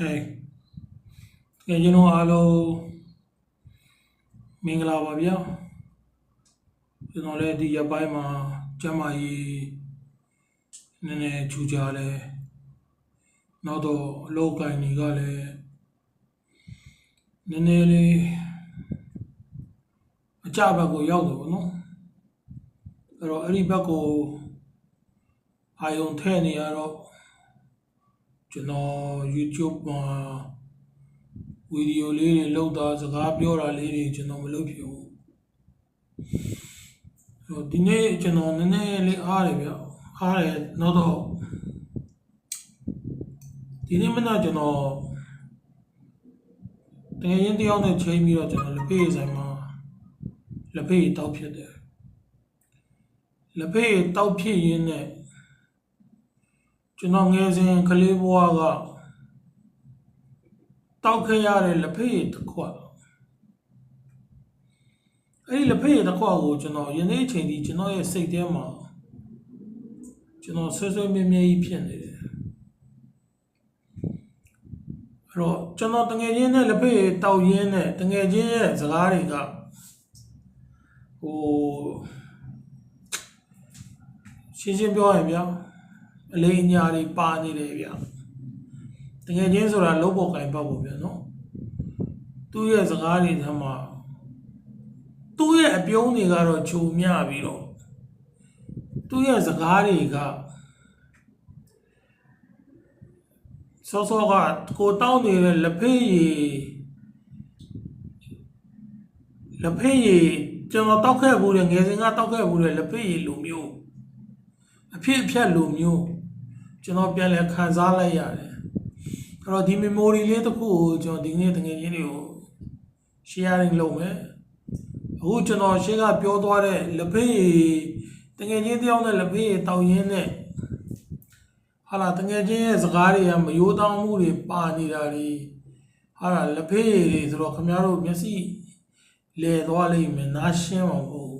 ဟဲ့ကဲကျွန်တော်အားလုံးမင်္ဂလာပါဗျာကျွန်တော်လည်းဒီရက်ပိုင်းမှာကျမ်းမာရေးနည်းနည်းချူကြလဲနောက်တော့အလုပ်ကိုင်တွေကလည်းနည်းနည်းလေးအကြဘက်ကိုရောက်တယ်ဗောနော်အဲ့တော့အဲ့ဒီဘက်ကိုအာယုံထဲ့နေရတော့ ကျွန်တော် YouTube မှာဗီဒီယိုလေးတွေလုပ်တာစကားပြောတာလေးတွေကျွန်တော်မလုပ်ဖြစ်ဘူးဟိုဒီနေ့ကျွန်တော်နည်းနည်းလေးအားတယ်ဗျအားတယ်နောက်တော့ဒီနေ့မနက်ကျွန်တော်တကယ်ရင်တယောက်နဲ့ချိန်ပြီးတော့ကျွန်တော်လက်ဖေးဆိုင်မှာလက်ဖေးတောက်ဖြစ်တယ်လက်ဖေးတောက်ဖြစ်ရင်းနဲ့ ကျွန်တော်ငယ်စဉ်ကလေးဘဝကတောက်ခဲ့ရတဲ့လက်ဖက်ရည်တစ်ခွက်အဲ့ဒီလက်ဖက်ရည်တစ်ခွက်ကိုကျွန်တော်ယနေ့အချိန်ဒီကျွန်တော်ရဲ့စိတ်ထဲမှာကျွန်တော်ဆွဲဆွဲမြဲမြဲကြီးဖြစ်နေတယ်အဲ့တော့ကျွန်တော်တငယ်ချင်းနဲ့လက်ဖက်ရည်တောက်ရင်းနဲ့တငယ်ချင်းရဲ့စကားတွေကဟိုရှင်းရှင်းပြောရရင်ဗျာ အလေးအညာတွေပါနေတယ်ဗျတကယ်ချင်းဆိုတာလုံးပေါ်ကင်ပတ်ဖို့ဗျနော်သူ့ရဲ့စကားတွေထဲမှာသူ့ရဲ့အပြုံးတွေကတော့ခြုံမြပြီးတော့သူ့ရဲ့စကားတွေကစောစောကကိုတောင်းနေတဲ့လက်ဖေးရည်လက်ဖေးရည်ကျွန်တော်တောက်ခဲ့ဘူးတဲ့ငယ်စဉ်ကတောက်ခဲ့ဘူးတဲ့လက်ဖေးရည်လိုမျိုးအဖြစ်အပျက်လိုမျိုး ကျွန်တော်ပြန်လဲခံစားလိုက်ရတယ်အဲ့တော့ဒီ memory လေးတစ်ခုကိုကျွန်တော်ဒီနေ့တကယ်ချင်းတွေကို sharing လုပ်မယ်အခုကျွန်တော်ရှင်းကပြောသွားတဲ့လက်ဖေးရည်တကယ်ချင်းတယောက်နဲ့လက်ဖေးရည်တောင်းရင်းနဲ့ဟာလာတကယ်ချင်းရဲ့စကားတွေကမယိုးတောင်းမှုတွေပါနေတာတွေဟာလာလက်ဖေးရည်တွေဆိုတော့ခင်ဗျားတို့မျက်စိလဲသွားလိမ့်မယ်နားရှင်းပါဘူး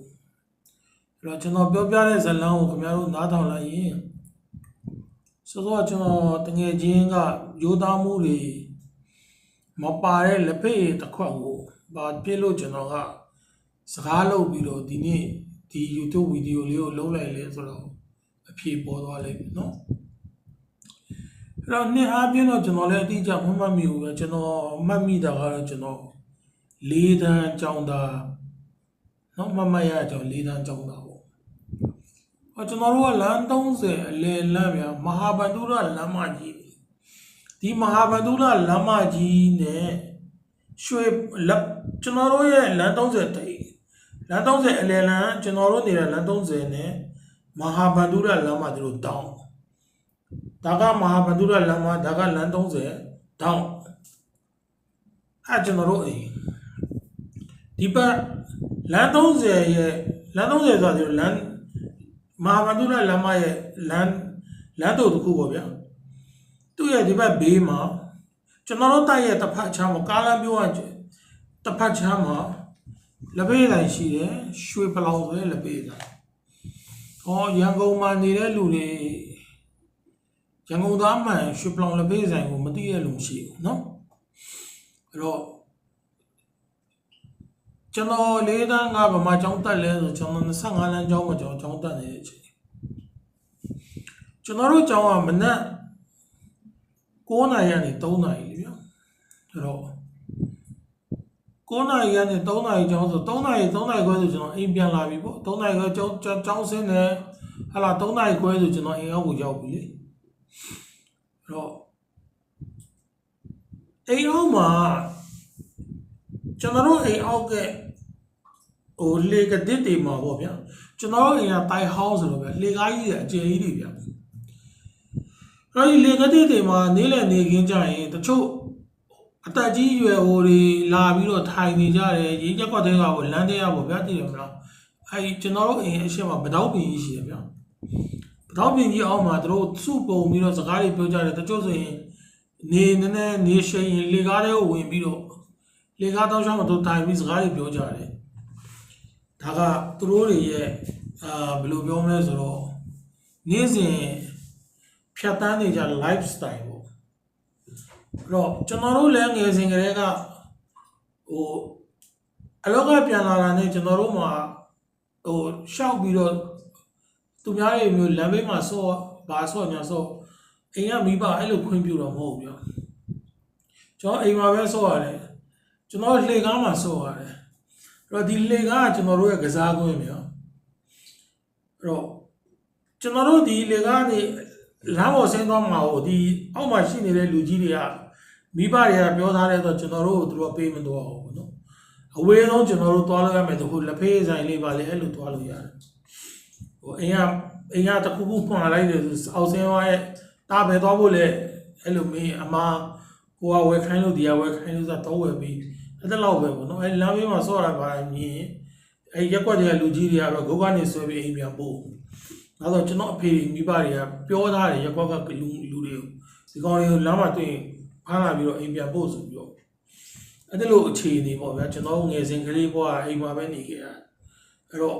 အဲ့တော့ကျွန်တော်ပြောပြတဲ့ဇာတ်လမ်းကိုခင်ဗျားတို့နားထောင်လိုက်ရင် ဆိုတော့ကျွန်တော်တငယ်ချင်းကရိုးသားမှုတွေမပါတဲ့လက်ဖက်ရည်တစ်ခွက်ကိုဗာပြစ်လို့ကျွန်တော်ကစကားလုပ်ပြီးတော့ဒီနေ့ဒီ YouTube ဗီဒီယိုလေးကိုလုပ်လိုက်လဲဆိုတော့အဖြေပေါ်သွားလိမ့်မယ်နော်အဲ့တော့နှစ်အားဖြင့်တော့ကျွန်တော်လည်းအတိအကျမမှတ်မိဘူးပဲကျွန်တော်မှတ်မိတာကတော့ကျွန်တော်လေးတန်းကြောင်းသားနော်မမရကြောင့်လေးတန်းကြောင်းတာပေါ့။အော် ကျွန်တော်တို့ကလမ်း30အလယ်လမ်းဗျာမဟာဗန္ဓုရလမ်းမကြီးဒီမဟာဗန္ဓုရလမ်းမကြီးနဲ့ရွှေလက်ကျွန်တော်တို့ရဲ့လမ်း30တိတ်လမ်း30အလယ်လမ်းကျွန်တော်တို့နေတဲ့လမ်း30နဲ့မဟာဗန္ဓုရလမ်းမတို့တောင်းဒါကမဟာဗန္ဓုရလမ်းမဒါကလမ်း30တောင်းအဲကျွန်တော်တို့အိမ်ဒီဘက်လမ်း30ရဲ့လမ်း30ဆိုတာဒီလမ်း မဟာဗန္ဓုရလမ်းမရဲ့လမ်းလမ်းတို့တစ်ခုပေါ့ဗျာသူ့ရဲ့ဒီဘက်ဘေးမှာကျွန်တော်တို့တိုက်ရဲ့တစ်ဖက်ချမ်းမှာကားလမ်းပြောရချင်းတစ်ဖက်ချမ်းမှာလက်ဖေးတိုင်းရှိတယ်ရွှေပလောင်ဆိုတဲ့လက်ဖေးတိုင်းဟောရန်ကုန်မှာနေတဲ့လူတွေရန်ကုန်သားမှန်ရွှေပလောင်လက်ဖေးဆိုင်ကိုမသိတဲ့လူမရှိဘူးเนาะအဲ့တော့ ကျွန်တော်လေးတန်းကဗမာကျောင်းတက်လဲဆိုကျွန်တော်25လမ်းကျောင်းမှာကျွန်တော်ကျောင်းတက်နေတဲ့အချိန်ကျွန်တော်တို့ကျောင်းကမနက်9နာရီကနေ3နာရီလေဗျာအဲ့တော့9နာရီကနေ3နာရီကျောင်းဆို3နာရီ3နာရီခွဲဆိုကျွန်တော်အိမ်ပြန်လာပြီပေါ့3နာရီခွဲကျောင်းကျောင်းဆင်းတယ်ဟာလာ3နာရီခွဲဆိုကျွန်တော်အိမ်အောက်ကိုရောက်ပြီလေအဲ့တော့အိမ်အောက်မှာ ကျွန်တော်တို့အိမ်အောက်ကဟိုလေကတစ်တွေမှာပေါ့ဗျာကျွန်တော်တို့အိမ်ကတိုင်ဟောင်းဆိုတော့ဗျာလေကားကြီးတွေအကျယ်ကြီးတွေဗျာအဲ့ဒီလေကတစ်တွေမှာနေလည်နေခင်းကြရင်တချို့အတက်ကြီးရွယ်ဟိုတွေလာပြီးတော့ထိုင်နေကြတယ်ရေရက်ကွက်တွေကပေါ့လမ်းတွေကပေါ့ဗျာသိတယ်မလားအဲ့ဒီကျွန်တော်တို့အိမ်အရှိမဗတောက်ပင်ကြီးရှိတယ်ဗျာဗတောက်ပင်ကြီးအောက်မှာသူတို့စုပုံပြီးတော့စကားတွေပြောကြတယ်တချို့ဆိုရင်နေနည်းနည်းနေရှိရင်လေကားတွေကိုဝင်ပြီးတော့ လေကားတောင်းချောင်းမတို့တိုင်ပြီးစကားတွေပြောကြတယ်ဒါကသူတို့တွေရဲ့အာဘယ်လိုပြောမလဲဆိုတော့နေ့စဉ်ဖြတ်တန်းနေကြ lifestyle ပေါ့အဲ့တော့ကျွန်တော်တို့လည်းငယ်စဉ်ကတည်းကဟိုအလောကပြန်လာတာနဲ့ကျွန်တော်တို့မှာဟိုရှောက်ပြီးတော့သူများတွေမျိုးလမ်းဘေးမှာဆော့ဘာဆော့ညာဆော့အိမ်ကမိဘအဲ့လိုခွင့်ပြုတော့မဟုတ်ဘူးပြောကျွန်တော်အိမ်မှာပဲဆော့ရတယ် ကျွန်တော်လှေကားမှာဆော့ရတယ်အဲ့တော့ဒီလှေကားကကျွန်တော်တို့ရဲ့ကစားကွင်းမျိုးအဲ့တော့ကျွန်တော်တို့ဒီလှေကားနေလမ်းပေါ်ဆင်းသွားမှာဟိုဒီအောက်မှာရှိနေတဲ့လူကြီးတွေကမိဘတွေကပြောထားတဲ့တော့ကျွန်တော်တို့ကိုသူတို့ကပေးမသွားဘူးပေါ့နော်အဝေးဆုံးကျွန်တော်တို့သွားလို့ရမယ်ဆိုဟိုလက်ဖေးဆိုင်လေးပါလေအဲ့လိုသွားလို့ရတယ်ဟိုအိမ်ကအိမ်ကတစ်ခုခုဖွင့်လာလိုက်တယ်ဆိုအောက်ဆင်းသွားရဲ့တားပဲသွားဖို့လေအဲ့လိုမင်းအမားဟိုကဝယ်ခိုင်းလို့ဒီကဝယ်ခိုင်းလို့ဆိုတော့ဝယ်ပြီး အဲ့ဒါလောက်ပဲပေါ့နော်အဲ့လမ်းဘေးမှာဆော့ရတာပါမြင်အဲ့ရက်ကွက်တွေကလူကြီးတွေကတော့ဂုတ်ကနေဆွဲပြီးအိမ်ပြန်ပို့ဒါဆိုကျွန်တော်အဖေမိဘတွေကပြောထားတယ်ရက်ကွက်ကလူလူတွေကိုဒီကောင်တွေကိုလမ်းမှာတွေ့ရင်ဖမ်းလာပြီးတော့အိမ်ပြန်ပို့ဆိုပြီးတော့အဲ့ဒါလိုအခြေအနေပေါ့ဗျာကျွန်တော်ငယ်စဉ်ကလေးဘွားအိမ်မှာပဲနေခဲ့တာအဲ့တော့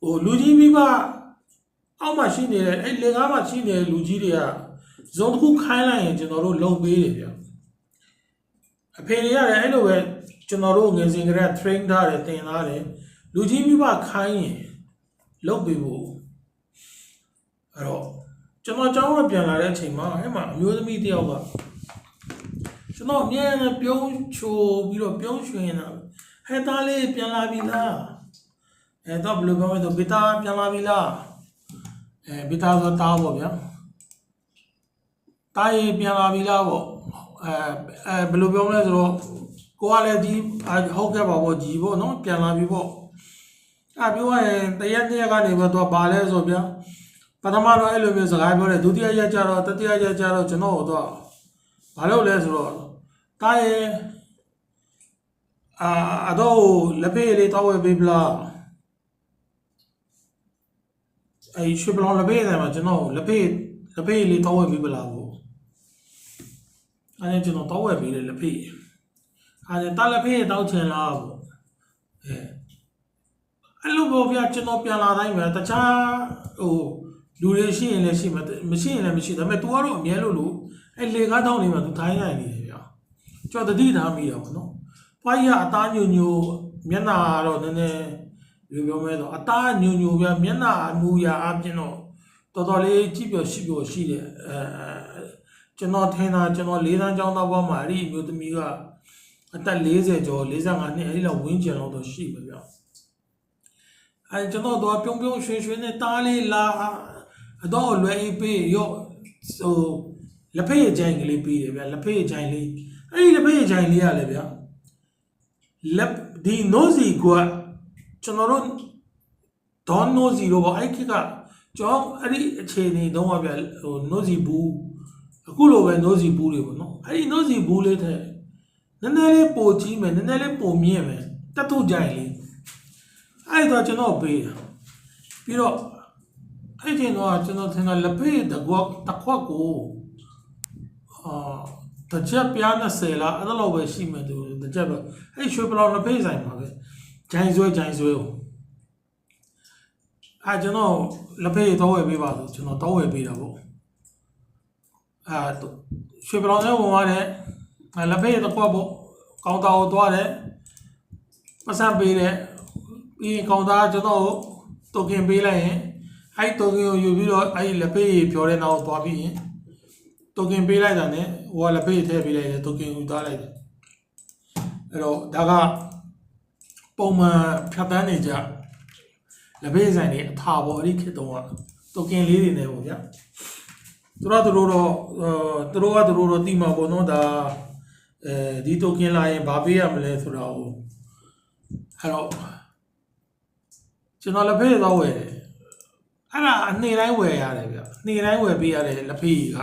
ဟိုလူကြီးမိဘအောက်မှာရှိနေတဲ့အဲ့လေကားမှာရှိနေတဲ့လူကြီးတွေကဇုံတစ်ခုခိုင်းလိုက်ရင်ကျွန်တော်တို့လုံပေးတယ်ဗျာ အဖေတွေရတယ်အဲ့လိုပဲကျွန်တော်တို့ငယ်စဉ်ကတည်းက train ထားတယ်တင်ထားတယ်လူကြီးမိဘခိုင်းရင်လုံပေးဖို့အဲ့တော့ကျွန်တော်ကျောင်းကပြန်လာတဲ့အချိန်မှာအဲ့မှာအမျိုးသမီးတစ်ယောက်ကကျွန်တော်အမြဲတမ်းပြုံးချိုပြီးတော့ပြုံးရွှင်နေတာဟဲ့သားလေးပြန်လာပြီလားအဲတော့ဘယ်လိုပြောမလဲဆိုဘီတာပြန်လာပြီလားအဲဘီတာဆိုတားပေါ့ဗျာတားရင်ပြန်လာပြီလားပေါ့ အဲအဲဘယ်လိုပြောမလဲဆိုတော့ကိုကလည်းဒီဟုတ်ကဲ့ပါပေါ့ကြီးပေါ့နော်ပြန်လာပြီပေါ့အဲပြောရရင်တရက်နှစ်ရက်ကနေတော့တော့ဘာလဲဆိုဗျာပထမတော့အဲ့လိုမျိုးစကားပြောတယ်ဒုတိယရက်ကျတော့တတိယရက်ကျတော့ကျွန်တော်တော့ဘာလို့လဲဆိုတော့တားရင်အာအတော့လက်ဖေးလေးတော့ဝယ်ပေးပလားအဲရွှေဘလောင်လက်ဖေးတယ်မှာကျွန်တော်လက်ဖေးလက်ဖေးလေးတော့ဝယ်ပေးပလားပေါ့ အဲကျွန်တော်တော့ဝယ်ပေးတယ်လက်ဖေးအဲတားလက်ဖေးတောက်ချင်လားပေါ့အဲအဲ့လိုပေါ့ဗျာကျွန်တော်ပြန်လာတိုင်းပဲတခြားဟိုလူတွေရှိရင်လည်းရှိမှာမရှိရင်လည်းမရှိဒါပေမဲ့ तू ကတော့အမြဲလို့လို့အဲ့လေကားတောင်းနေမှာ तू ထိုင်းနိုင်နေတယ်ဗျာကျွန်တော်တတိထားမိတာပေါ့နော်ဖွားကြီးကအသားညိုညိုမျက်နာတော့နည်းနည်းဘယ်လိုပြောမလဲဆိုအသားညိုညိုပြမျက်နာအမူအရာအပြင်တော့တော်တော်လေးကြည့်ပြောရှိပြောရှိတယ်အဲ ကျွန်တော်ထင်တာကျွန်တော်လေးတန်းကျောင်းသားဘွားမှာအဲ့ဒီအမျိုးသမီးကအသက်40ကျော်45နှစ်အဲ့ဒီလောက်ဝင်းကျင်လောက်တော့ရှိမှာဗျအဲကျွန်တော်တော့ပြုံးပြုံးရွှင်ရွှင်နဲ့တားလေးလာအတော့လွယ်အေးပေးရော့ဟိုလက်ဖက်ရည်ကြိုင်ကလေးပေးတယ်ဗျလက်ဖက်ရည်ကြိုင်လေးအဲ့ဒီလက်ဖက်ရည်ကြိုင်လေးရလေဗျလက်ဒီနိုစီကကျွန်တော်တို့ဒေါ်နိုစီတော့အဲ့ခေတ်ကကျွန်တော်အဲ့ဒီအခြေအနေတုန်းကဗျဟိုနိုစီဘူး အခုလိုပဲနိုစီဘူးတွေပေါ့နော်အဲ့ဒီနိုစီဘူးလေးတဲ့နည်းနည်းလေးပိုကြီးမယ်နည်းနည်းလေးပိုမြင့်မယ်တတ်ထုတ်ကြိုင်လေးအဲ့တော့ကျွန်တော်ပေးတာပြီးတော့အဲ့ဒီတော့ကျွန်တော်ထင်တာလက်ဖေးတကွက်တစ်ခွက်ကိုအာတကြက်ပြား20လားအဲ့လိုပဲရှိမယ်သူတကြက်ပဲအဲ့ရွှေပလောင်လက်ဖေးဆိုင်ပါပဲဂျိုင်းဆွဲဂျိုင်းဆွဲကိုအဲကျွန်တော်လက်ဖေးတော့ဝယ်ပေးပါဆိုကျွန်တော်တော့ဝယ်ပေးတာပေါ့ အဲရွှေပလောင်နဲ့ဝင်သွားတယ်အဲလက်ဖေးတစ်ခွက်ပေါ့ကောင်တာကိုသွားတယ်ပတ်စံပေးတယ်ပြီးရင်ကောင်သားကျွန်တော်တိုကင်ပေးလိုက်ရင်အဲ့တိုကင်ကိုယူပြီးတော့အဲ့လက်ဖေးပြောတဲ့နောက်သွားပြီးရင်တိုကင်ပေးလိုက်တာနဲ့ဟိုကလက်ဖေးထည့်ပေးလိုက်တယ်တိုကင်ယူသွားလိုက်တယ်အဲ့တော့ဒါကပုံမှန်ဖြတ်တန်းနေကြလက်ဖေးဆိုင်တွေအထာပေါ်အဲ့ဒီခေတ်တုန်းကတိုကင်လေးတွေနဲ့ပေါ့ဗျာ သူတို့တို့တော့သူတို့ကသူတို့တော့တိမှာပေါ့နော်ဒါအဲဒီတိုကင်လာရင်ဘာပေးရမလဲဆိုတော့အဲ့တော့ကျွန်တော်လက်ဖေးတော့ဝယ်တယ်အဲ့ဒါအနေတိုင်းဝယ်ရတယ်ဗျအနေတိုင်းဝယ်ပေးရတယ်လက်ဖေးက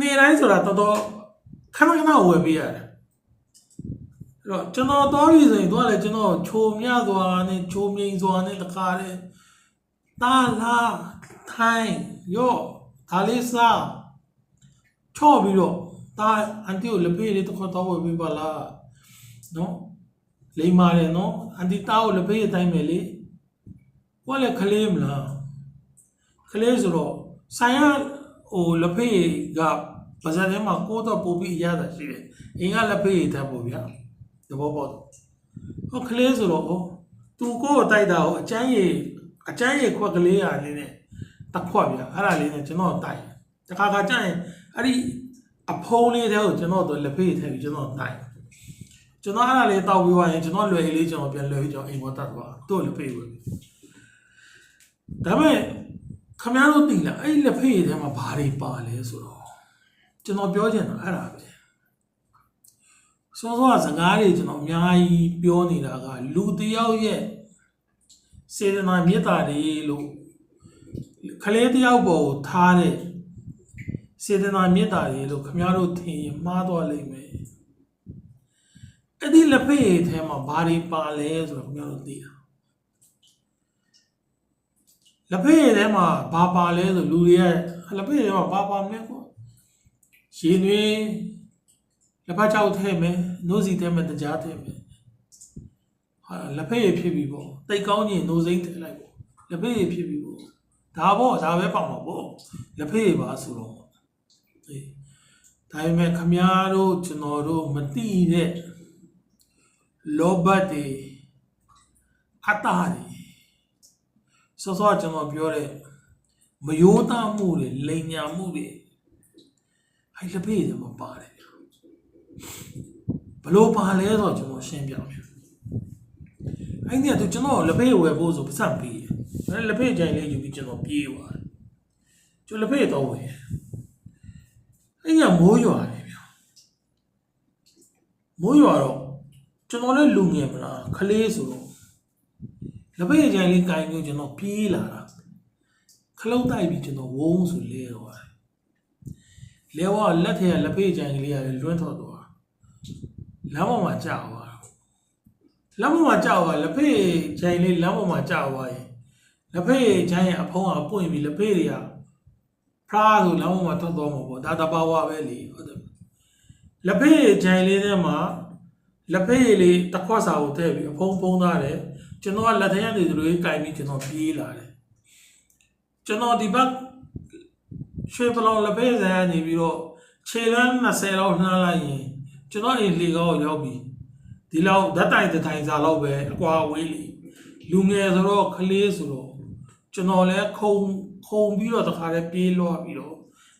နေတိုင်းဆိုတာတော်တော်ခဏခဏဝယ်ပေးရတယ်အဲ့တော့ကျွန်တော်တော်ပြီဆိုရင်တော့လည်းကျွန်တော်ချိုမြစွာနဲ့ချိုမြိန်စွာနဲ့တခါလေတာလာထိုင်းရော့ ဒါလေးစားချော့ပြီးတော့ဒါအန်တီကိုလက်ဖေးလေးတစ်ခါတော့ဝယ်ပေးပါလားနော်လိမ္မာတယ်နော်အန်တီတာကိုလက်ဖေးအတိုင်းပဲလေဟိုကလည်းခလေးမလားခလေးဆိုတော့ဆိုင်ကဟဟိုလက်ဖေးကပါဇက်ထဲမှာကိုးတော့ပို့ပြီးအရသာရှိတယ်အင်းကလက်ဖေးထပ်ပို့ဗျာသဘောပေါက်ဟောကလေးဆိုတော့ဟောသူကိုယ်ကိုတိုက်တာဟောအချမ်းရည်အချမ်းရည်ခွက်ကလေးရလေးနဲ့ တစ်ခွက်ဗျာအဲ့ဒါလေးနဲ့ကျွန်တော်တိုက်တခါခါကျရင်အဲ့ဒီအဖုံးလေးတဲ့ကိုကျွန်တော်တို့လက်ဖေးထည့်ပြီးကျွန်တော်တိုက်ကျွန်တော်အဲ့ဒါလေးတောက်ပြီးသွားရင်ကျွန်တော်လွယ်လေးကျွန်တော်ပြန်လွယ်ပြီးကျွန်တော်အိမ်ပေါ်တက်သွားသူ့လက်ဖေးဝင်ဒါပေမဲ့ခမများတို့သိလားအဲ့ဒီလက်ဖေးထဲမှာဘာတွေပါလဲဆိုတော့ကျွန်တော်ပြောချင်တာအဲ့ဒါပဲစောစောကစကားတွေကျွန်တော်အများကြီးပြောနေတာကလူတစ်ယောက်ရဲ့စေတနာမေတ္တာတွေလို့ ခလေးတစ်ယောက်ပေါ်ကိုထားတဲ့စေတနာမေတ္တာတွေလို့ခမများတို့ထင်ရင်မှားသွားလိမ့်မယ်အဲ့ဒီလက်ဖေးထဲမှာဘာတွေပါလဲဆိုတော့ခမများတို့သိတာလက်ဖေးထဲမှာဘာပါလဲဆိုလူတွေကလက်ဖေးထဲမှာဘာပါမလဲကွာရှင်တွေလက်ဖက်ချောက်ထဲမယ်နှုတ်စီထဲမယ်တကြားထဲမယ်ဟာလက်ဖေးရဖြစ်ပြီပေါ့တိတ်ကောင်းကြီးနှုတ်စိမ့်ထဲလိုက်ပေါ့လက်ဖေးရဖြစ်ပြီပေါ့ ဒါပေါ့ဒါပဲပေါ့မှာပေါ့လက်ဖေးရပါဆိုတော့အေးဒါပေမဲ့ခမားတို့ကျွန်တော်တို့မတိတဲ့လောဘတ်တွေအတ္တတွေစောစောကျွန်တော်ပြောတဲ့မယောသားမှုတွေလိန်ညာမှုတွေအဲ့လက်ဖေးရမှာပါတယ်ဘလို့ပါလဲဆိုတော့ကျွန်တော်ရှင်းပြမယ်အဲ့ဒီကသူကျွန်တော်လက်ဖေးဝယ်ဖို့ဆိုပတ်စံပေး တယ်လက်ဖေးကြိုင်လေးယူပြီးကျွန်တော်ပြေးသွားတယ်ကျွန်တော်လက်ဖေးတော့ဝယ်အဲ့ဒီကမိုးရွာတယ်ဗျမိုးရွာတော့ကျွန်တော်လည်းလူငယ်မလားခလေးဆိုတော့လက်ဖေးကြိုင်လေးကင်ပြီးကျွန်တော်ပြေးလာတာခလုတ်တိုက်ပြီးကျွန်တော်ဝုန်းဆိုလဲတော့လဲဝါလက်ထဲကလက်ဖေးကြိုင်ကလေးရတယ်လွှမ်းထော်သွားလမ်းပေါ်မှာကြောက်သွားလမ်းပေါ်မှာကြောက်သွားလက်ဖေးကြိုင်လေးလမ်းပေါ်မှာကြောက်သွားရင် လက်ဖေးကြိုင်ရဲ့အဖုံးကပွင့်ပြီးလက်ဖေးတွေကဖရာဆိုလမ်းပေါ်မှာထွက်သွားမှာပေါ့ဒါတဘာဝပဲလေဟုတ်တယ်လက်ဖေးကြိုင်လေးထဲမှာလက်ဖေးလေးတစ်ခွက်စာကိုထည့်ပြီးအဖုံးဖုံးသားတယ်ကျွန်တော်ကလက်ထဲကနေသူတို့ကင်ပြီးကျွန်တော်ပြေးလာတယ်ကျွန်တော်ဒီဘက်ရွှေပလောင်လက်ဖေးဆိုင်ကနေပြီးတော့ခြေလမ်း20လောက်နှမ်းလိုက်ရင်ကျွန်တော်အိမ်လေကောက်ရောက်ပြီဒီလောက်ဓာတ်တိုင်တစ်ထိုင်စာလောက်ပဲအကွာဝေးလေလူငယ်ဆိုတော့ကလေးဆိုတော့ ကျွန်တော်လည်းခုံခုံပြီးတော့တခါတည်းပြေးလွှတ်ပြီးတော့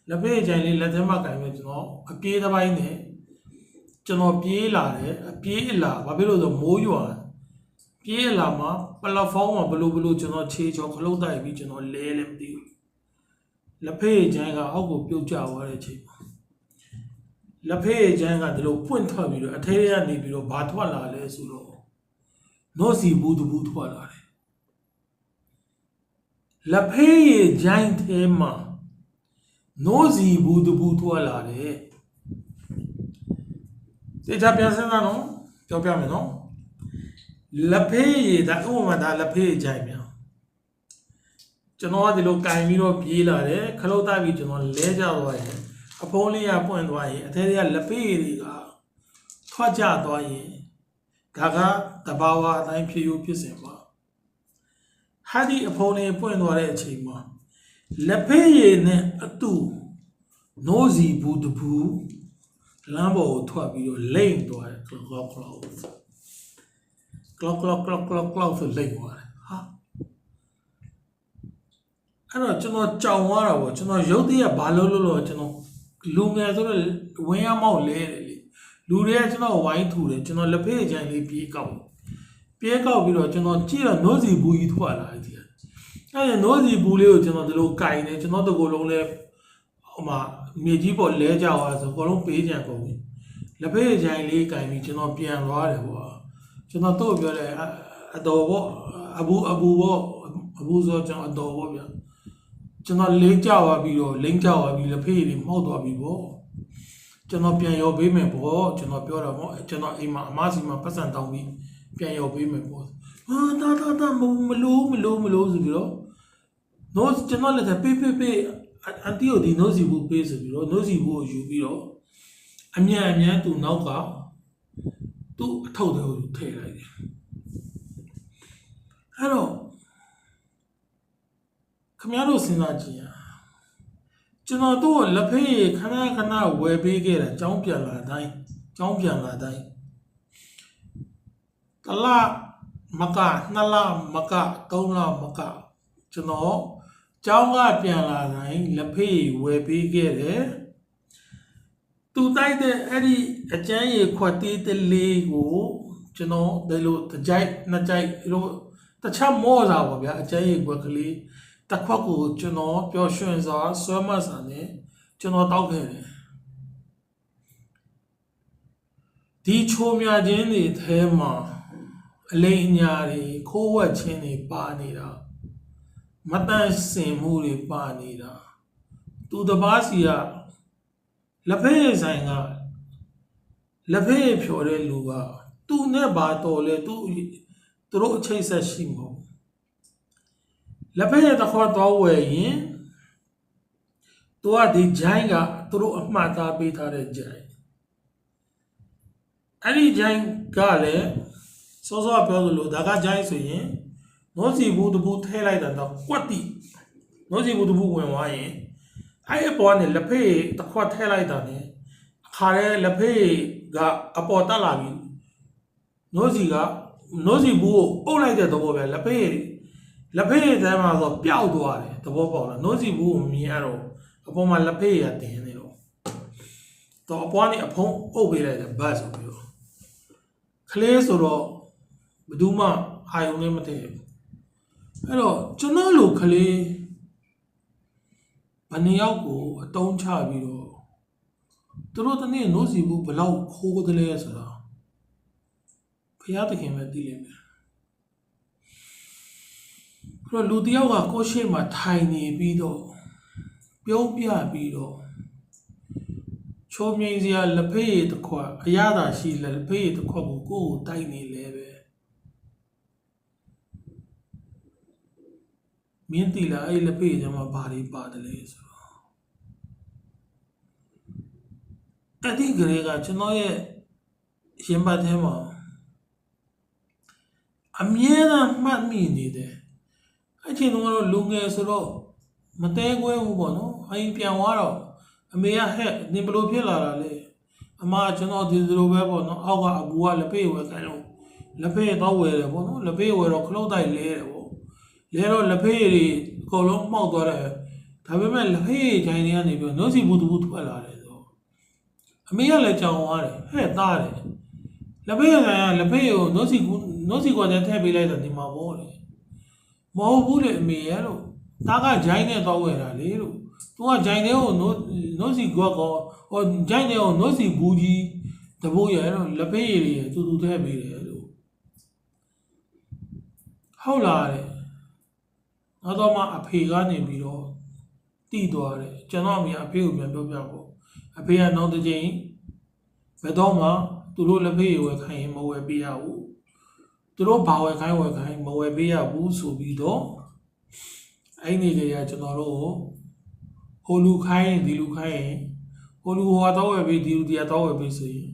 လက်ဖေးကြိုင်လေးလက်ထဲမှာကင်ပြီးကျွန်တော်အပြေးတစ်ပိုင်းနဲ့ကျွန်တော်ပြေးလာတယ်အပြေးအလာဘာဖြစ်လို့ဆိုမိုးရွာပြေးအလာမှာပလက်ဖောင်းမှာဘလို့ဘလို့ကျွန်တော်ခြေချောခလုတ်တိုက်ပြီးကျွန်တော်လဲလည်းမသိဘူးလက်ဖေးကြိုင်ကအောက်ကိုပြုတ်ကျသွားတဲ့အချိန်မှာလက်ဖေးချမ်းကဒီလိုပွင့်ထွက်ပြီးတော့အထဲကနေပြီးတော့ဘာထွက်လာလဲဆိုတော့နော့စီဘူးတဘူးထွက်လာတယ် လက်ဖေးရဲ့ဂျိုင်းထဲမှာနော့စီဘူးတဘူးထွက်လာတယ်စေချပြန်စမ်းတာနော်ပြောပြမယ်နော်လက်ဖေးရဲ့ဒါဥပမာဒါလက်ဖေးဂျိုင်းမြောင်ကျွန်တော်ကဒီလိုကင်ပြီးတော့ပြေးလာတယ်ခလုတ်တိုက်ပြီးကျွန်တော်လဲကြသွားတယ်အဖုံးလေးကပွင့်သွားရင်အထဲတွေကလက်ဖေးတွေကထွက်ကြသွားရင်ဒါကတဘာဝအတိုင်းဖြစ်ယူဖြစ်စဉ်ပါ ဟာဒီအဖုံးလေးပွင့်သွားတဲ့အချိန်မှာလက်ဖေးရည်နဲ့အတူနိုးစီဘူးတဘူးလမ်းပေါ်ကိုထွက်ပြီးတော့လိမ့်သွားတယ် clock clock clock clock clock clock clock ဆိုလိမ့်သွားတယ်ဟာအဲ့တော့ကျွန်တော်ကြောင်သွားတာပေါ့ကျွန်တော်ရုပ်တရက်ဘာလို့လို့လို့ကျွန်တော်လူငယ်ဆိုတော့ဝင်းရမောက်လဲတယ်လေလူတွေကကျွန်တော်ဝိုင်းထူတယ်ကျွန်တော်လက်ဖေးချင်လေးပြေးကောက် ပြေးကောက်ပြီးတော့ကျွန်တော်ကြည့်တော့နိုးစီဘူးကြီးထွက်လာတယ်ဒီအဲ့ဒါနိုးစီဘူးလေးကိုကျွန်တော်ဒီလိုကင်နေကျွန်တော်တကူလုံးလဲဟိုမှာမြေကြီးပေါ်လဲကြသွားဆိုအကုန်လုံးပေးကြကုန်ပြီလက်ဖေးချင်လေးကင်ပြီးကျွန်တော်ပြန်သွားတယ်ပေါ့ကျွန်တော်တော့ပြောတယ်အတော်ပေါ့အဘူအဘူပေါ့အဘူဆိုကျွန်တော်အတော်ပေါ့ဗျာကျွန်တော်လိမ့်ကြသွားပြီးတော့လိမ့်ကြသွားပြီးလက်ဖေးတွေမှောက်သွားပြီပေါ့ကျွန်တော်ပြန်ရောပေးမယ်ပေါ့ကျွန်တော်ပြောတာပေါ့ကျွန်တော်အိမ်မှာအမစီမှာပတ်စံတောင်းပြီး ပြန်ရောပေးမယ်ပေါ့ဟာတာတာတာမမလို့မလို့မလို့ဆိုပြီးတော့နော်ကျွန်တော်လည်းပေးပေးပေးအန်တီကိုဒီနိုးစီဘူးပေးဆိုပြီးတော့နိုးစီဘူးကိုယူပြီးတော့အမြန်အမြန်သူနောက်ကသူ့အထောက်တွေကိုထည့်လိုက်တယ်အဲ့တော့ခမရတို့စဉ်းစားကြည့်ရကျွန်တော်တို့ကိုလက်ဖေးခဏခဏဝယ်ပေးခဲ့တာကြောင်းပြန်လာတိုင်းကြောင်းပြန်လာတိုင်း တစ်လမကနှစ်လမကသုံးလမကကျွန်တော်ကြောင်းကပြန်လာတိုင်းလက်ဖေးဝယ်ပေးခဲ့တယ်သူတိုက်တဲ့အဲ့ဒီအကျန်းရည်ခွက်သေးတလေးကိုကျွန်တော်ဒီလိုတစ်ကြိုက်နှစ်ကြိုက်ဒီလိုတစ်ချက်မောတာပေါ့ဗျာအကျန်းရည်ခွက်ကလေးတစ်ခွက်ကိုကျွန်တော်ပျော်ရွှင်စွာဆွဲမတ်စာနဲ့ကျွန်တော်တောက်ခဲ့တယ်ဒီချိုးမြခြင်းတွေအဲမှာ အလိမ်အညာတွေခိုးဝက်ခြင်းတွေပါနေတာမတန့်စင်မှုတွေပါနေတာသူတစ်ပါးစီကလက်ဖက်ရည်ဆိုင်ကလက်ဖက်ရည်ဖြော်တဲ့လူကသူနဲ့ပါတော်လဲသူသူတို့အချိတ်ဆက်ရှိမဟုတ်လက်ဖက်ရည်တစ်ခွက်တော့ဝယ်ရင်သူကဒီဂျိုင်းကသူတို့အမှတ်သားပေးထားတဲ့ဂျိုင်းအဲ့ဒီဂျိုင်းကလည်း စောစောပြောသလိုဒါကဂျိုင်းဆိုရင်နောစီဘူးတဘူးထဲလိုက်တာတော့ကွက်တိနောစီဘူးတဘူးဝင်သွားရင်အဲ့အပေါ်ကနေလက်ဖေးတစ်ခွက်ထဲလိုက်တာ ਨੇ အခါရဲလက်ဖေးကအပေါ်တက်လာပြီနောစီကနောစီဘူးကိုအုပ်လိုက်တဲ့သဘောပဲလက်ဖေးလက်ဖေးထဲမှာဆိုပျောက်သွားတယ်သဘောပေါက်လားနောစီဘူးကိုမြင်ရတော့အပေါ်မှာလက်ဖေးရတင်နေတော့တော့အပေါ်ကနေအဖုံးအုပ်ပေးလိုက်တယ်ဘတ်ဆိုပြီးတော့ကလေးဆိုတော့ ဘယ်သူမှအာယုံနဲ့မတည့်ဘူးအဲ့တော့ကျွန်တော်လိုကလေးဘယ်နှစ်ယောက်ကိုအတုံးချပြီးတော့သူတို့တနေ့နိုးစီဘူးဘယ်လောက်ခိုးကလေးဆိုတာဖရာသခင်ပဲသိလိမ့်မယ်အဲ့တော့လူတစ်ယောက်ကကိုယ့်ရှိမှထိုင်နေပြီးတော့ပြုံးပြပြီးတော့ချိုးမြိန်စရာလက်ဖေးတစ်ခွက်အရသာရှိလက်ဖေးတစ်ခွက်ကိုကိုယ့်ကိုတိုက်နေလဲပဲ မင်းတီလာအဲ့လက်ဖေးကျမှဘာတွေပါတယ်လဲဆိုတော့အဲ့ဒီကလေးကကျွန်တော်ရဲ့ရင်ပတ်ထဲမှာအမြဲတမ်းမှတ်မိနေတယ်အဲ့ချိန်တုန်းကတော့လူငယ်ဆိုတော့မတဲခွဲဘူးပေါ့နော်အိမ်ပြန်သွားတော့အမေကဟဲ့နင်ဘလို့ဖြစ်လာတာလဲအမကျွန်တော်ဒီလိုပဲပေါ့နော်အောက်ကအဘူကလက်ဖေးဝယ်ခိုင်းလို့လက်ဖေးတော့ဝယ်တယ်ပေါ့နော်လက်ဖေးဝယ်တော့ခလုတ်တိုက်လဲတယ်ပေါ့ လဲတော့လက်ဖေးတွေအကုန်လုံးမှောက်သွားတယ်ဒါပေမဲ့လက်ဖေးဂျိုင်းတွေကနေပြီးနှုတ်စီဘူးတူဘူးထွက်လာတယ်ဆိုအမေကလည်းကြောင်သွားတယ်ဟဲ့သားတယ်လက်ဖေးကလက်ဖေးကိုနှုတ်စီကူနှုတ်စီကွာတဲ့ထည့်ပေးလိုက်တော့ဒီမှာပေါ့လေမဟုတ်ဘူးလေအမေရဲ့လို့တားကဂျိုင်းနဲ့တော့ဝယ်တာလေလို့သူကဂျိုင်းတဲ့ကိုနို့နို့စီကွက်ကောဟောဂျိုင်းတဲ့ကိုနို့စီဘူးကြီးတဘိုးရဲ့လို့လက်ဖေးရည်တူတူထည့်ပေးတယ်လို့ဟုတ်လားတဲ့ နောက်တော့မှအဖေကနေပြီးတော့တီးသွားတယ်ကျွန်တော်အမေအဖေကိုပြန်ပြောပြပေါ့အဖေကနောက်တစ်ချိန်ဘယ်တော့မှသူတို့လက်ဖေးရည်ဝယ်ခိုင်းရင်မဝယ်ပေးရဘူးသူတို့ဘာဝယ်ခိုင်းဝယ်ခိုင်းမဝယ်ပေးရဘူးဆိုပြီးတော့အဲ့ဒီတွေကကျွန်တော်တို့ဟိုလူခိုင်းရင်ဒီလူခိုင်းရင်ဟိုလူဟောတော့ဝယ်ပေးဒီလူဒီတော့ဝယ်ပေးဆိုရင်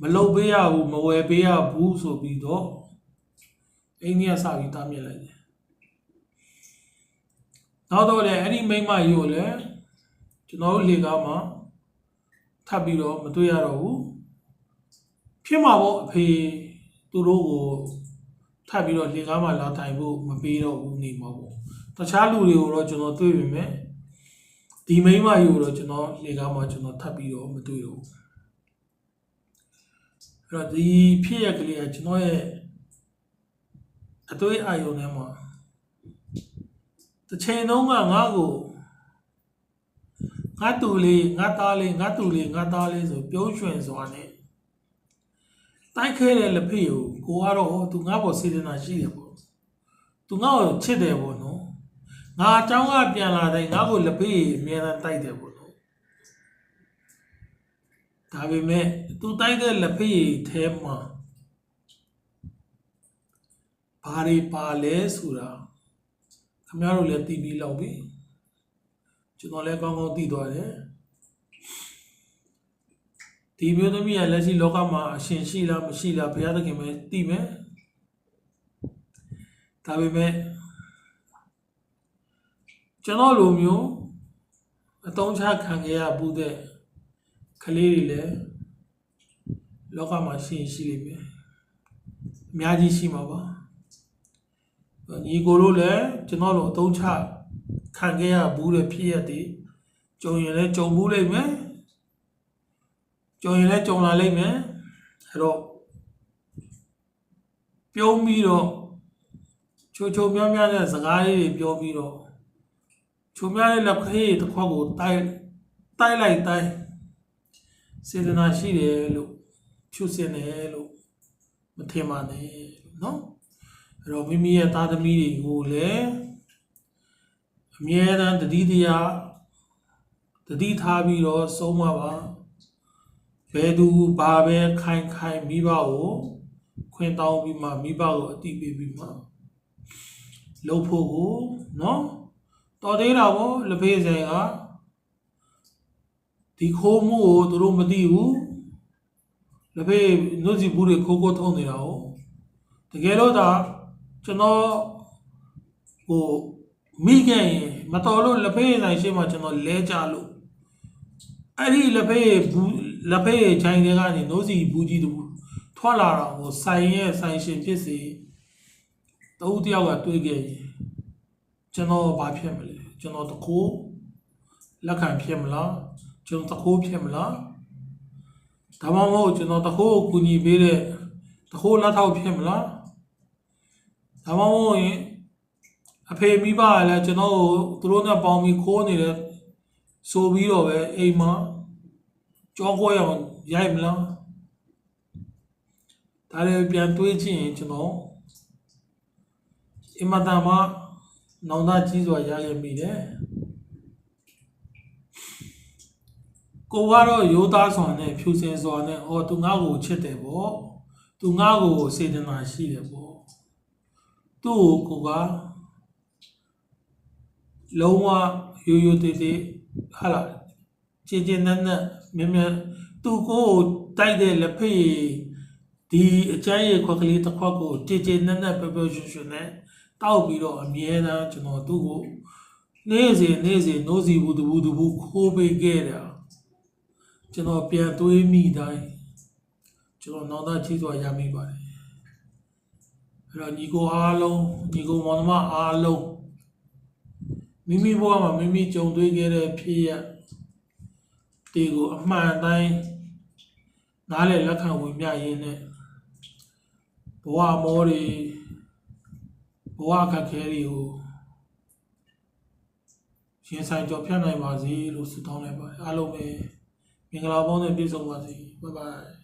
မလုပ်ပေးရဘူးမဝယ်ပေးရဘူးဆိုပြီးတော့အိန္ဒိယစပြီးတားမြစ်လိုက်တယ် နောက်တော့လေအဲ့ဒီမိမကြီးကိုလည်းကျွန်တော်တို့လေကားမှာထပ်ပြီးတော့မတွေ့ရတော့ဘူးဖြစ်မှာပေါ့အဖေသူတို့ကိုထပ်ပြီးတော့လေကားမှာလာတိုင်ဖို့မပေးတော့ဘူးနေမှာပေါ့တခြားလူတွေကိုတော့ကျွန်တော်တွေ့ပြီမယ်ဒီမိန်းမကြီးကိုတော့ကျွန်တော်လေကားမှာကျွန်တော်ထပ်ပြီးတော့မတွေ့တော့ဘူးအဲ့တော့ဒီဖြစ်ရကလေးကကျွန်တော်ရဲ့အတွေ့အယုံထဲမှာ တစ်ချိန်လုံးကငါ့ကိုငါတူလေးငါသားလေးငါတူလေးငါသားလေးဆိုပြုံးရွှင်စွာနဲ့တိုက်ခဲတဲ့လက်ဖေးကိုကိုကတော့ဟောသူငါ့ဘောစေတနာရှိတယ်ပေါ့သူငါ့ကိုချစ်တယ်ပေါ့နော်ငါအเจ้าကပြန်လာတိုင်းငါ့ကိုလက်ဖေးအမြဲတမ်းတိုက်တယ်ပေါ့နော်ဒါပေမဲ့သူတိုက်တဲ့လက်ဖေးထဲမှာဘာတွေပါလဲဆိုတာ ခင်ဗျားတို့လည်းသိပြီးလောက်ပြီကျွန်တော်လည်းကောင်းကောင်းသိသွားတယ်ဒီမျိုးသမီးကလက်ရှိလောကမှာအရှင်ရှိလားမရှိလားဘုရားသခင်ပဲသိမယ်ဒါပေမဲ့ကျွန်တော်လိုမျိုးအတုံးချခံခဲ့ရဘူးတဲ့ကလေးတွေလည်းလောကမှာရှိရင်ရှိလိမ့်မယ်အများကြီးရှိမှာပါ ညီကိုတို့လည်းကျွန်တော်တို့အတုံးချခံခဲ့ရဘူးတဲ့ဖြစ်ရက်တွေကြုံရင်လည်းကြုံဘူးလိမ့်မယ်ကြုံရင်လည်းကြုံလာလိမ့်မယ်အဲ့တော့ပြုံးပြီးတော့ချိုချိုများများတဲ့စကားလေးတွေပြောပြီးတော့ချုံများတဲ့လက်ခေးတစ်ခွက်ကိုတိုက်တိုက်လိုက်တိုင်းစေတနာရှိတယ်လို့ဖြူစင်တယ်လို့မထင်ပါနဲ့လို့နော် အဲ့တော့မိမိရဲ့သားသမီးတွေကိုလည်းအမြဲတမ်းတတိတရားတတိထားပြီးတော့ဆုံးမပါဘယ်သူဘာပဲခိုင်ခိုင်မိဘကိုခွင်တောင်းပြီးမှမိဘကိုအတိပေးပြီးမှလှုပ်ဖို့ကိုနော်တော်သေးတာဗောလက်ဖေးဆိုင်ကဒီခိုးမှုကိုသူတို့မသိဘူးလက်ဖေးနှုတ်စီဘူးတွေခိုးခိုးထုံးနေတာ哦တကယ်လို့ဒါ ကျွန်တော်ဟိုမိခင်ရင်မတော်လို့လက်ဖေးဆိုင်ရှေ့မှာကျွန်တော်လဲကြလို့အဲ့ဒီလက်ဖေးဘူးလက်ဖေးချိုင်းတွေကနေနှုတ်စီဘူးကြီးတူထွက်လာတာဟိုဆိုင်ရဲ့ဆိုင်ရှင်ဖြစ်စီတဦးတယောက်ကတွေးခဲ့ရင်ကျွန်တော်ဘာဖြစ်မလဲကျွန်တော်တကူလက်ခံဖြစ်မလားကျွန်တော်တကူဖြစ်မလားဒါမှမဟုတ်ကျွန်တော်တကူကိုကူညီပေးတဲ့တကူလက်ထောက်ဖြစ်မလား ဒါမှမဟုတ်ရင်အဖေမိဘကလည်းကျွန်တော်ကိုသူတို့နဲ့ပေါင်းပြီးခိုးနေတယ်ဆိုပြီးတော့ပဲအိမ်မှာကြောခွဲအောင်ရိုက်မလားဒါလည်းပြန်တွေးကြည့်ရင်ကျွန်တော်အင်မတန်မှနောင်တကြီးစွာရခဲ့မိတယ်ကိုကတော့ရိုးသားစွာနဲ့ဖြူစင်စွာနဲ့အော်သူငါ့ကိုချစ်တယ်ပေါ့သူငါ့ကိုစေတနာရှိတယ်ပေါ့ သူ့ကိုကိုကလုံးဝရိုးရိုးသေးသေးဟာလာကြည်ကြည်နက်နက်မြင်မြင်သူ့ကိုတိုက်တဲ့လက်ဖေးဒီအကျမ်းရဲ့ခွက်ကလေးတစ်ခွက်ကိုကြည်ကြည်နက်နက်ပျော်ပျော်ရွှင်ရွှင်နဲ့တောက်ပြီးတော့အမြဲတမ်းကျွန်တော်သူ့ကိုနေ့စဉ်နေ့စဉ်နိုးစီဘူးတဘူးတဘူးခိုးပေးခဲ့တာကျွန်တော်ပြန်တွေးမိတိုင်းကျွန်တော်နောက်သားကြီးစွာရမိပါတယ် အဲ့တော့ညီကိုအားလုံးညီကိုမောင်နှမအားလုံးမိမိဘဝမှာမိမိကြုံတွေ့ခဲ့တဲ့ဖြစ်ရဒီကိုအမှန်တိုင်းနားလည်လက်ခံဝင်မြရင်းနဲ့ဘဝမောတွေဘဝအခက်ခဲတွေကိုရင်ဆိုင်ကြော်ဖြတ်နိုင်ပါစေလို့ဆုတောင်းလိုက်ပါတယ်အားလုံးပဲမင်္ဂလာပေါင်းနဲ့ပြည့်စုံပါစေဘိုင်ဘိုင်